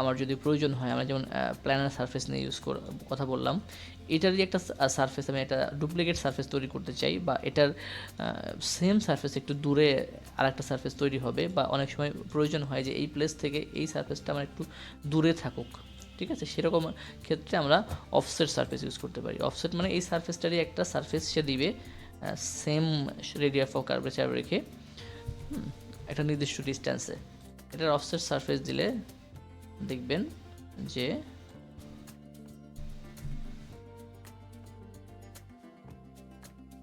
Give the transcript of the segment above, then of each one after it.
আমার যদি প্রয়োজন হয়, আমরা যেমন প্ল্যানার সারফেস নিয়ে ইউজ কথা বললাম এটারই একটা সারফেস আমি একটা ডুপ্লিকেট সারফেস তৈরি করতে চাই বা এটার সেম সারফেস একটু দূরে আর একটা সারফেস তৈরি হবে বা অনেক সময় প্রয়োজন হয় যে এই প্লেস থেকে এই সারফেসটা আমার একটু দূরে থাকুক, ঠিক আছে? সেরকম ক্ষেত্রে আমরা অফসেট সারফেস ইউজ করতে পারি। অফসেট মানে এই সারফেসটারই একটা সারফেস সে দিবে সেম রেডিয়াস অফ কার্ভেচার রেখে একটা নির্দিষ্ট ডিস্ট্যান্সে এটার অফসেট সারফেস দিলে দেখবেন যে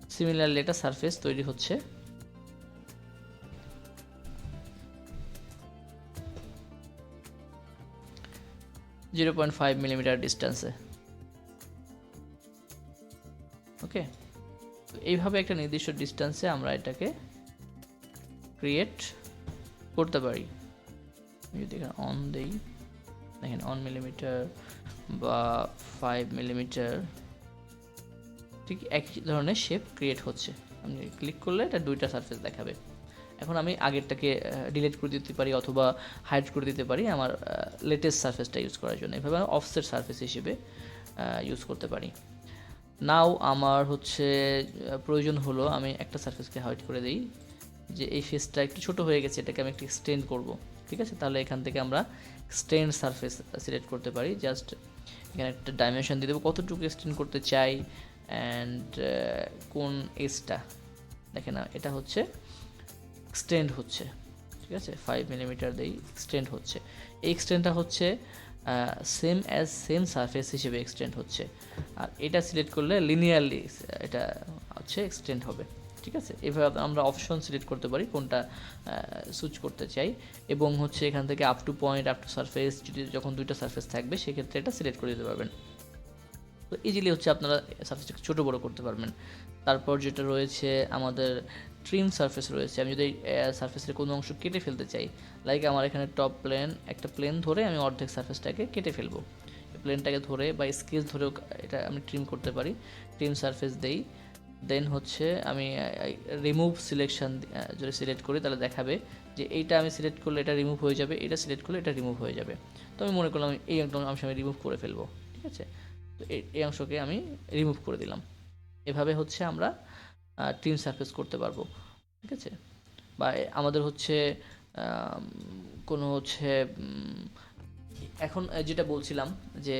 সিমিলারলি একটা সারফেস তৈরি হচ্ছে। জিরো পয়েন্ট ফাইভ মিলিমিটার ডিস্টেন্সে ওকে এইভাবে একটা নির্দিষ্ট ডিস্টেন্সে আমরা এটাকে ক্রিয়েট করতে পারি। যদি এখানে অন দেই। দেখেন অন মিলিমিটার বা ফাইভ মিলিমিটার ঠিক একই ধরনের শেপ ক্রিয়েট হচ্ছে। আপনি ক্লিক করলে এটা দুইটা সারফেস দেখাবে। এখন আমি আগেরটাকে ডিলিট করে দিতে পারি অথবা হাইড করে দিতে পারি আমার লেটেস্ট সারফেসটা ইউজ করার জন্য। এভাবে আমি অফসেট সারফেস হিসেবে ইউজ করতে পারি। নাও আমার হচ্ছে প্রয়োজন হলো আমি একটা সারফেসকে হাইড করে দিই। যে এই ফেসটা একটু ছোট হয়ে গেছে, এটাকে আমি একটু এক্সটেন্ড করব। ঠিক আছে? তাহলে এখান থেকে আমরা এক্সটেন্ড সারফেস সিলেক্ট করতে পারি। জাস্ট এখানে একটা ডাইমেনশন দিয়ে দেবো। কতটুকু এক্সটেন্ড করতে চাই অ্যান্ড কোন এজটা দেখেন না এটা হচ্ছে এক্সটেন্ড হচ্ছে। ঠিক আছে? ফাইভ মিলিমিটার দিয়েই এক্সটেন্ড হচ্ছে। এই এক্সটেন্ডটা হচ্ছে সেম অ্যাজ সেম সারফেস হিসেবে এক্সটেন্ড হচ্ছে। আর এটা সিলেক্ট করলে লিনিয়ারলি এটা হচ্ছে এক্সটেন্ড হবে। ঠিক আছে? এভাবে আমরা অপশন সিলেক্ট করতে পারি কোনটা সুইচ করতে চাই। এবং হচ্ছে এখান থেকে up to point up to surface যদি যখন দুইটা সারফেস থাকবে, সেক্ষেত্রে এটা সিলেক্ট করে দিতে পারবেন। তো ইজিলি হচ্ছে আপনারা সারফেসটাকে ছোটো বড়ো করতে পারবেন। তারপর যেটা রয়েছে, আমাদের ট্রিম সারফেস রয়েছে। আমি যদি সারফেসের কোনো অংশ কেটে ফেলতে চাই লাইক আমার এখানে টপ প্লেন একটা প্লেন ধরে আমি অর্ধেক সারফেসটাকে কেটে ফেলব। প্লেনটাকে ধরে বা স্কেচ ধরেও এটা আমি ট্রিম করতে পারি। ট্রিম সারফেস দেই। দেন হচ্ছে আমি রিমুভ সিলেকশন যদি সিলেক্ট করি তাহলে দেখাবে যে এইটা আমি সিলেক্ট করলে এটা রিমুভ হয়ে যাবে এটা সিলেক্ট করলে এটা রিমুভ হয়ে যাবে। তো আমি মনে করলাম এই অংশ আমি রিমুভ করে ফেলব, ঠিক আছে? তো এই অংশকে আমি রিমুভ করে দিলাম। এভাবে হচ্ছে আমরা টিম সারফেস করতে পারব, ঠিক আছে? বা আমাদের হচ্ছে কোনো হচ্ছে এখন যেটা বলছিলাম যে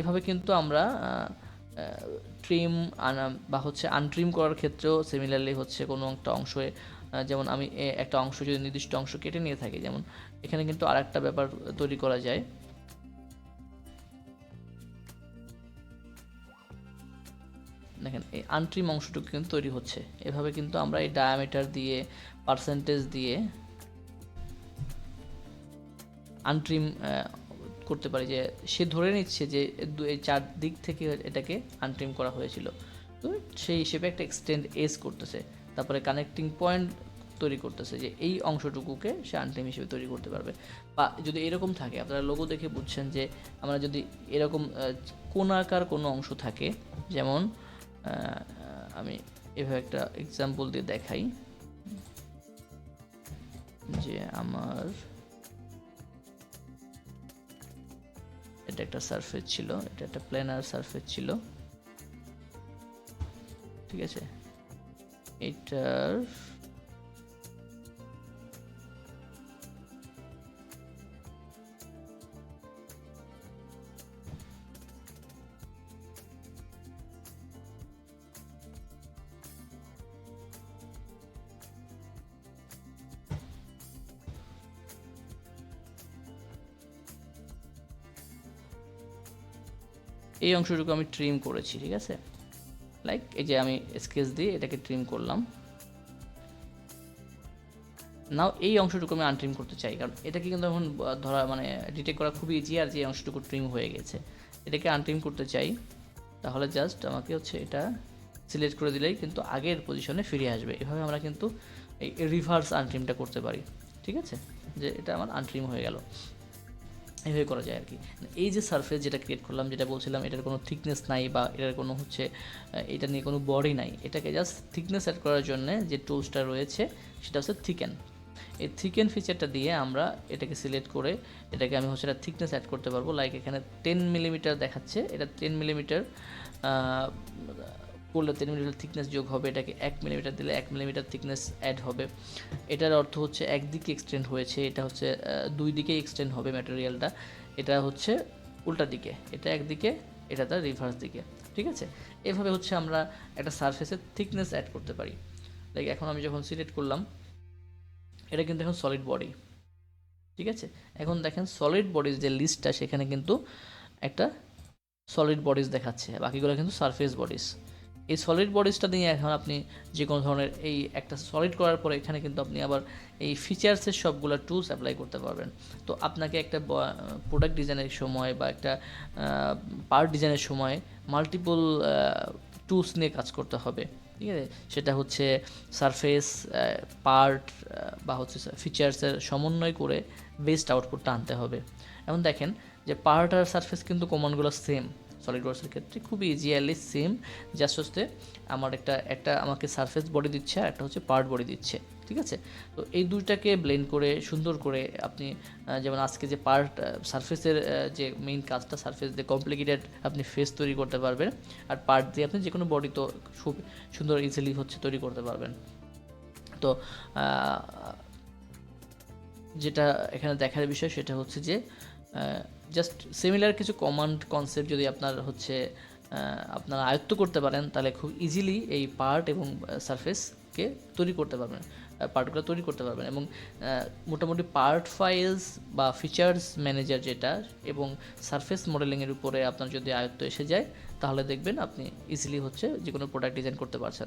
এভাবে কিন্তু আমরা ট্রিম বা হচ্ছে আনট্রিম করার ক্ষেত্রেও সিমিলারলি হচ্ছে কোনো একটা অংশে যেমন আমি একটা অংশ যদি নির্দিষ্ট অংশ কেটে নিয়ে থাকি, যেমন এখানে কিন্তু আর একটা ব্যাপার তৈরি করা যায়। দেখেন, এই আনট্রিম অংশটুকু কিন্তু তৈরি হচ্ছে। এভাবে কিন্তু আমরা এই ডায়ামিটার দিয়ে পার্সেন্টেজ দিয়ে আনট্রিম করতে পারি যে সে ধরে নিচ্ছে যে চার দিক থেকে এটাকে আনট্রিম করা হয়েছিল। তো সেই হিসেবে একটা এক্সটেন্ড এজ করতেছে। তারপরে কানেক্টিং পয়েন্ট তৈরি করতেছে যে এই অংশটুকুকে সে আনট্রিম হিসেবে তৈরি করতে পারবে। বা যদি এরকম থাকে আপনারা লোগো দেখে বুঝছেন যে আমরা যদি এরকম আহ, কোণাকার কোনো অংশ থাকে যেমন আমি এভাবে একটা এক্সাম্পল দিয়ে দেখাই। যে আমার এটা একটা সারফেস ছিল এটা একটা প্ল্যানার সারফেস ছিল। ঠিক আছে? এটার এই অংশটুকু আমি ট্রিম করেছি, ঠিক আছে? লাইক এই যে আমি স্কেচ দিয়ে এটাকে ট্রিম করলাম। নাও এই অংশটুকু আমি আনট্রিম করতে চাই, কারণ এটাকে কিন্তু এখন ধরা মানে ডিটেক্ট করা খুবই ইজি আর যে অংশটুকু ট্রিম হয়ে গেছে। এটাকে আনট্রিম করতে চাই, তাহলে জাস্ট আমাকে হচ্ছে এটা সিলেক্ট করে দিলেই কিন্তু আগের পজিশনে ফিরে আসবে। এভাবে আমরা কিন্তু এই রিভার্স আনট্রিমটা করতে পারি, ঠিক আছে? যে এটা আমার আনট্রিম হয়ে গেল। এইভাবে করা যায় আর কি। এই যে সারফেস যেটা ক্রিয়েট করলাম, যেটা বলছিলাম, এটার কোনো থিকনেস নাই বা এটার কোনো হচ্ছে এটা নিয়ে কোনো বডি নাই, এটাকে জাস্ট থিকনেস অ্যাড করার জন্য যে টুলসটা রয়েছে, সেটা হচ্ছে থিকেন এই থিকেন ফিচারটা দিয়ে আমরা এটাকে সিলেক্ট করে এটাকে আমি হচ্ছে একটা থিকনেস অ্যাড করতে পারব। লাইক এখানে টেন মিলিমিটার দেখাচ্ছে। এটা টেন মিলিমিটার করলে তিন মিলিমিটার থিকনেস যোগ হবে, এটাকে এক মিলিমিটার দিলে এক মিলিমিটার থিকনেস অ্যাড হবে। এটার অর্থ হচ্ছে একদিকে এক্সটেন্ড হয়েছে, এটা হচ্ছে দুই দিকে এক্সটেন্ড হবে ম্যাটেরিয়ালটা এটা হচ্ছে উল্টা দিকে, এটা একদিকে, এটা তার রিভার্স দিকে, ঠিক আছে? এভাবে হচ্ছে আমরা একটা সারফেসের থিকনেস অ্যাড করতে পারি। লাইক এখন আমি যখন সিলেক্ট করলাম, এটা কিন্তু এখন সলিড বডি ঠিক আছে? এখন দেখেন সলিড বডিজ যে লিস্টটা সেখানে কিন্তু একটা সলিড বডিজ দেখাচ্ছে, বাকিগুলো কিন্তু সারফেস বডিজ এই সলিড বডিজটা দিয়ে এখন আপনি যে কোনো ধরনের এই একটা সলিড করার পরে এখানে কিন্তু আপনি আবার এই ফিচার্সের সবগুলো টুলস অ্যাপ্লাই করতে পারবেন। তো আপনাকে একটা প্রোডাক্ট ডিজাইনের সময় বা একটা পার্ট ডিজাইনের সময় মাল্টিপল টুলস নিয়ে কাজ করতে হবে। ঠিক আছে? সেটা হচ্ছে সারফেস পার্ট বা হচ্ছে ফিচার্সের সমন্বয় করে বেস্ট আউটপুটটা আনতে হবে। এখন দেখেন যে পার্ট আর সারফেস কিন্তু কমান্ডগুলো সেম সলিড ওয়ার্কসের ক্ষেত্রে খুবই ইজিয়ালি সেম জাস্ট হচ্ছে আমার একটা একটা আমাকে সারফেস বডি দিচ্ছে আর একটা হচ্ছে পার্ট বডি দিচ্ছে, ঠিক আছে? তো এই দুইটাকে ব্লেন্ড করে, সুন্দর করে আপনি যেমন আজকে যে পার্ট সারফেসের যে মেইন কাজটা সারফেস দিয়ে কমপ্লিকেটেড আপনি ফেস তৈরি করতে পারবেন আর পার্ট দিয়ে আপনি যে কোনো বডি তো খুব সুন্দর ইজিলি হচ্ছে তৈরি করতে পারবেন। তো যেটা এখানে দেখার বিষয় সেটা হচ্ছে যে জাস্ট সিমিলার কিছু কমান্ড কনসেপ্ট যদি আপনার হচ্ছে আপনারা আয়ত্ত করতে পারেন, তাহলে খুব ইজিলি এই পার্ট এবং সারফেসকে তৈরি করতে পারবেন পার্টগুলো তৈরি করতে পারবেন এবং মোটামুটি পার্ট ফাইলস বা ফিচার্স ম্যানেজার যেটা এবং সারফেস মডেলিংয়ের উপরে আপনার যদি আয়ত্ত এসে যায়, তাহলে দেখবেন আপনি ইজিলি হচ্ছে যে কোনো প্রোডাক্ট ডিজাইন করতে পারছেন।